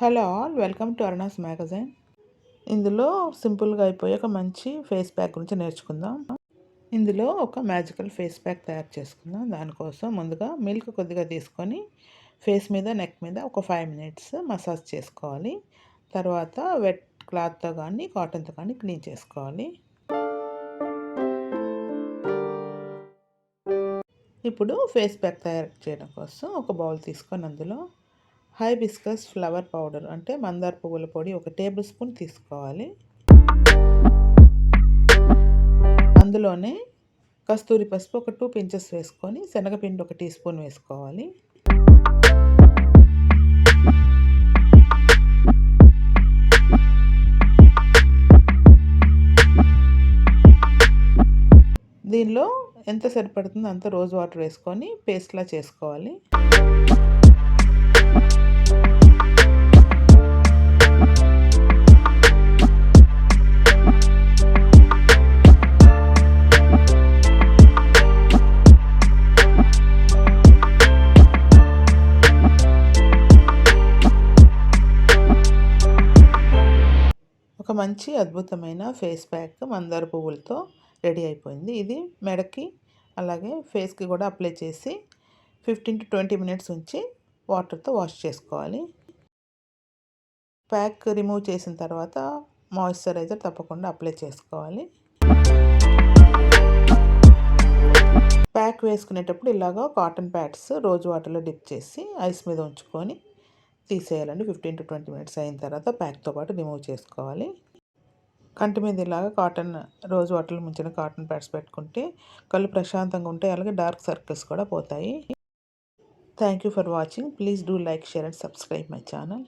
Hello all welcome to Aruna's magazine. ఇందులో సింపుల్గా అయిపోయి ఒక మంచి ఫేస్ ప్యాక్ గురించి నేర్చుకుందాం. ఇందులో ఒక మ్యాజికల్ ఫేస్ ప్యాక్ తయారు చేసుకుందాం. దానికోసం ముందుగా మిల్క్ కొద్దిగా తీసుకొని ఫేస్ మీద నెక్ మీద ఒక ఫైవ్ మినిట్స్ మసాజ్ చేసుకోవాలి. తర్వాత వెట్ క్లాత్తో కానీ కాటన్తో కానీ క్లీన్ చేసుకోవాలి. ఇప్పుడు ఫేస్ ప్యాక్ తయారు చేయడం కోసం ఒక బౌల్ తీసుకొని అందులో హైబిస్కస్ ఫ్లవర్ పౌడర్ అంటే మందార పువ్వుల పొడి ఒక టేబుల్ స్పూన్ తీసుకోవాలి. అందులోనే కస్తూరి పసుపు ఒక టూ పించెస్ వేసుకొని శనగపిండి ఒక టీ స్పూన్ వేసుకోవాలి. దీనిలో ఎంత సరిపడుతుందో అంత రోజ్ వాటర్ వేసుకొని పేస్ట్లా చేసుకోవాలి. ఒక మంచి అద్భుతమైన ఫేస్ ప్యాక్ మందార పువ్వులతో రెడీ అయిపోయింది. ఇది మెడకి అలాగే ఫేస్కి కూడా అప్లై చేసి ఫిఫ్టీన్ టు ట్వంటీ మినిట్స్ ఉంచి వాటర్తో వాష్ చేసుకోవాలి. ప్యాక్ రిమూవ్ చేసిన తర్వాత మాయిశ్చరైజర్ తప్పకుండా అప్లై చేసుకోవాలి. ప్యాక్ వేసుకునేటప్పుడు ఇలాగ కాటన్ ప్యాడ్స్ రోజు వాటర్లో డిప్ చేసి ఐస్ మీద ఉంచుకొని తీసేయాలండి. ఫిఫ్టీన్ టు ట్వంటీ మినిట్స్ అయిన తర్వాత ప్యాక్తో పాటు రిమూవ్ చేసుకోవాలి. కంటి మీద ఇలాగా కాటన్ రోజు వాటర్లు ముంచిన కాటన్ ప్యాడ్స్ పెట్టుకుంటే కళ్ళు ప్రశాంతంగా ఉంటాయి. అలాగే డార్క్ సర్కిల్స్ కూడా పోతాయి. Thank you for watching. Please do like share and subscribe my channel.